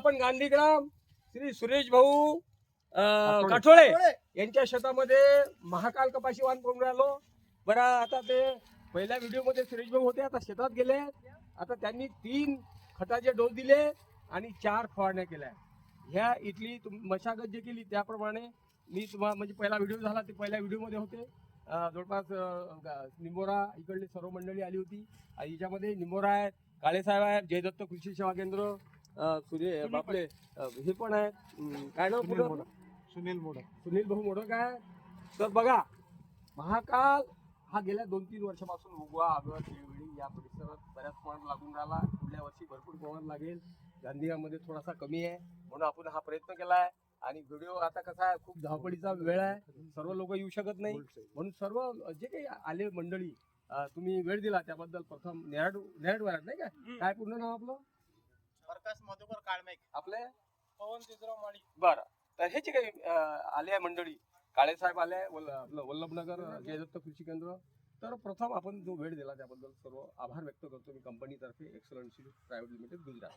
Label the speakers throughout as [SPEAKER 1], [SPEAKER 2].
[SPEAKER 1] आपण गांधीग्राम श्री सुरेश भाऊ काठोळे यांच्या शेतामध्ये महाकाल कपाशी वाहन करून राहिलो. बरं आता ते पहिल्या व्हिडिओमध्ये सुरेश भाऊ होते आता शेतात गेले. आता त्यांनी तीन खताचे डोस दिले आणि चार फवारण्या केल्या. ह्या इथली मशागत जे केली त्याप्रमाणे मी तुम्हाला म्हणजे पहिला व्हिडिओ झाला ते पहिल्या व्हिडिओमध्ये होते. जवळपास निंबोरा इकडली सर्व मंडळी आली होती. आणि हिच्यामध्ये निंबोरा आहेत काळेसाहेब आहेत जयदत्त कृषी सेवा केंद्र सूर्य बापले हे पण आहेत अं, काय नाव
[SPEAKER 2] सुनील
[SPEAKER 1] पुढं?
[SPEAKER 2] मोडक. सुनील मोडक.
[SPEAKER 1] सुनील भाऊ मोडक आहे. तर बघा महाकाल हा गेल्या दोन तीन वर्षापासून उगवा आगळ वेळी या परिसरात बऱ्याच प्रमाणात लागून राहिला. पुढल्या वर्षी भरपूर प्रमाणात लागेल. गांधीमध्ये थोडासा कमी आहे. म्हणून आपण हा प्रयत्न केला आहे आणि व्हिडिओ आता कसा आहे खूप धावपळीचा वेळ आहे. सर्व लोक येऊ शकत नाही. म्हणून सर्व जे काही आले मंडळी तुम्ही वेळ दिला त्याबद्दल प्रथम नेरड नेरड नाही का? काय पूर्ण नाव आपलं?
[SPEAKER 2] प्रकाश मधुकर काळमेक
[SPEAKER 1] आपले?
[SPEAKER 2] पवन तिसराव माळी.
[SPEAKER 1] बरं. तर हे जे काही अं, आले आहे मंडळी काळे साहेब आले आहे, वल्ल- आपलं वल्लभनगर जयदत्त कृषी केंद्र. तर प्रथम आपण जो वेळ दिला त्याबद्दल सर्व आभार व्यक्त करतो मी कंपनीतर्फे एक्सलन्सी प्रायव्हेट लिमिटेड गुजरात.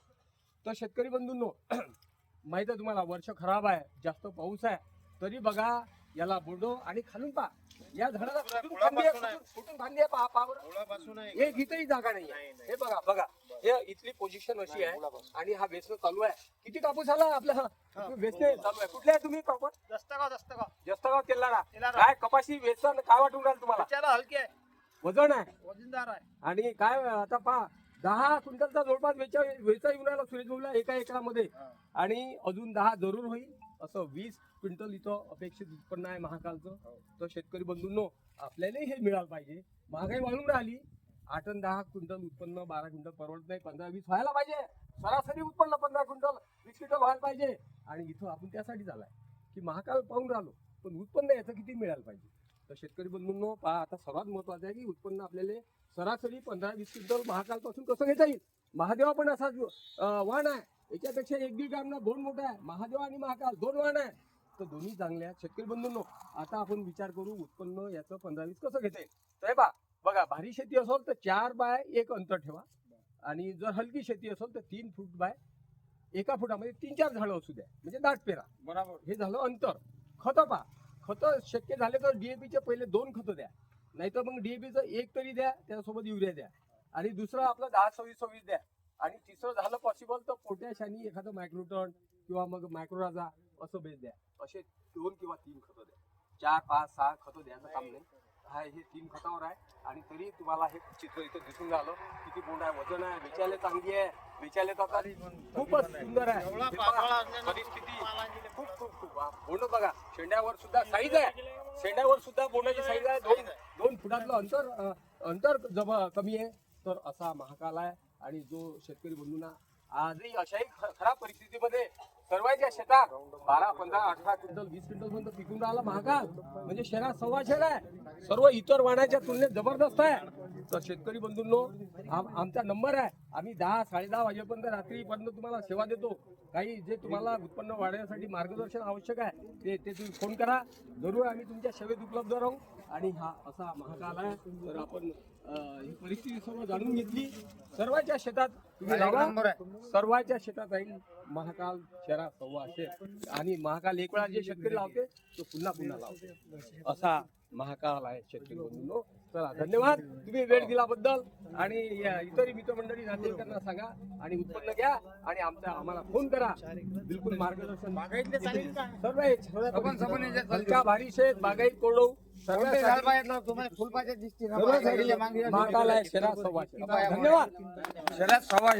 [SPEAKER 1] तर शेतकरी बंधूंनो माहीत आहे तुम्हाला वर्ष खराब आहे जास्त पाऊस आहे तरी बघा याला बुडो आणि खालून पा या झाडाला कुठून फांदी आहे, कुठून- कुठून फांदी आहे पहा पहा बरं.
[SPEAKER 2] ओळापासून आहे.
[SPEAKER 1] एक इथंही जागा नाही आहे.
[SPEAKER 2] नाही, नाही.
[SPEAKER 1] हे बघा बघा. हे इथली पोझिशन अशी आहे. आणि हा वेचणं चालू आहे. किती कापूस आला आपला? वेचणे चालू आहे. कुठले आहे तुम्ही प्रॉपर
[SPEAKER 2] दस्तगाव दस्तगाव
[SPEAKER 1] जस्तगाव तेलारा.
[SPEAKER 2] तेलारा.
[SPEAKER 1] काय कपाशी वेचन काय वाटून राहिलं तुम्हाला?
[SPEAKER 2] त्याला हलके आहे.
[SPEAKER 1] वजन आहे.
[SPEAKER 2] वजनदार आहे.
[SPEAKER 1] आणि काय आता पहा दहा क्विंटलचा जवळपास वेचा वेचा येऊन राहिला सुरेश भाऊला एका एकरामध्ये. आणि अजून दहा जरूर होईल. असं वीस क्विंटल इथं अपेक्षित उत्पन्न आहे महाकालचं. तर शेतकरी बंधूंनो आपल्यालाही हे मिळालं पाहिजे. महागाई वाढून राहिली आठ आणि दहा क्विंटल उत्पन्न बारा क्विंटल परवडत नाही. पंधरा वीस व्हायला पाहिजे. सरासरी उत्पन्न पंधरा क्विंटल वीस क्विंटल व्हायला पाहिजे. आणि इथं आपण त्यासाठी झालाय की महाकाल पाहून राहिलो. पण उत्पन्न याचं किती मिळायला पाहिजे? तर शेतकरी बंधूंनो पहा आता सर्वात महत्वाचं आहे की उत्पन्न आपल्याला सरासरी पंधरा वीस क्विंटल महाकालपासून कसं घेता येईल? महादेवा पण असाच वाण आहे. याच्यापेक्षा एक दीड ग्रामना दोन मोठा आहे. महादेव आणि महाकाल दोन वाण आहे. तर दोन्ही चांगले आहेत. शेतकरी बंधूंनो आता आपण विचार करू उत्पन्न याचं पंधरा वीस कसं घेता येईल? तर हे बा बघा भारी शेती असेल तर चार बाय एक अंतर ठेवा. आणि जर हलकी शेती असेल तर तीन फूट बाय एका फुटामध्ये तीन चार झाडं असू द्या. म्हणजे दाट पेरा.
[SPEAKER 2] बरोबर.
[SPEAKER 1] हे झालं अंतर. खतं पा खतं शक्य झाले तर डीएपीचे पहिले दोन खतं द्या. नाही तर मग डीएपीचं एक तरी द्या त्यासोबत युरिया द्या. आणि दुसरं आपलं दहा सव्वीस सव्वीस द्या. आणि तिसरं झालं पॉसिबल तर पोटॅश आणि एखादं मायक्रोटन किंवा मग मायक्रोराजा असं बेस द्या. असे दोन किंवा तीन खतं द्या. चार पाच सहा खतं द्यायचं काम नाही. हा हे तीन खतावर आहे. आणि तरी तुम्हाला हे चित्र इथं दिसून राहिलं किती बोंड आहे वजन आहे वेचायला चांगली आहे. वेचायला तर आता खूपच सुंदर आहे. हे पहा, परिस्थिती खूप खूप खूप. हा, बोंड बघा शेंड्यावर सुद्धा साईज आहे. शेंड्यावर सुद्धा बोंडाची साईज आहे. दोन दोन फुटातलं अंतर अं, अंतर जब कमी आहे तर असा महाकाल आहे. आणि जो शेतकरी बंधूंना आजही अशाही ख- खराब परिस्थितीमध्ये सर्वांच्या शेतात बारा पंधरा अठरा क्विंटल वीस क्विंटल पर्यंत पिकून राहिला महाकाल म्हणजे शेणात सव्वा शेण आहे. सर्व इतर वाणाच्या तुलनेत जबरदस्त आहे. तर शेतकरी बंधूंनो आम- आमचा नंबर आहे. आम्ही दहा साडे दहा वाजेपर्यंत रात्रीपर्यंत तुम्हाला सेवा देतो. काही जे तुम्हाला उत्पन्न वाढवण्यासाठी मार्गदर्शन आवश्यक आहे ते ते तुम्ही फोन करा. जरूर आम्ही तुमच्या सेवेत उपलब्ध राहू. आणि हा असा महाकाल आहे. तर आपण ही परिस्थिती सर्व जाणून घेतली. सर्वांच्या शेतात तुम्ही लावा. सर्वांच्या शेतात राहील महाकाल शहरा सव्वाशे आणि महाकाल एक वेळा जे शेतकरी लावते तो पुन्हा पुन्हा लावते. असा महाकाल आहे शेतकरी बंधूंनो. चला धन्यवाद. तुम्ही वेळ दिल्याबद्दल आणि या इतरही मित्रमंडळी नातेवाईकांना सांगा आणि उत्पन्न घ्या आणि आमचा आम्हाला फोन करा. बिलकुल मार्गदर्शन? सर्व भारी शेत बागायत कोरडो धन्यवाद.
[SPEAKER 2] शहरात सव्वा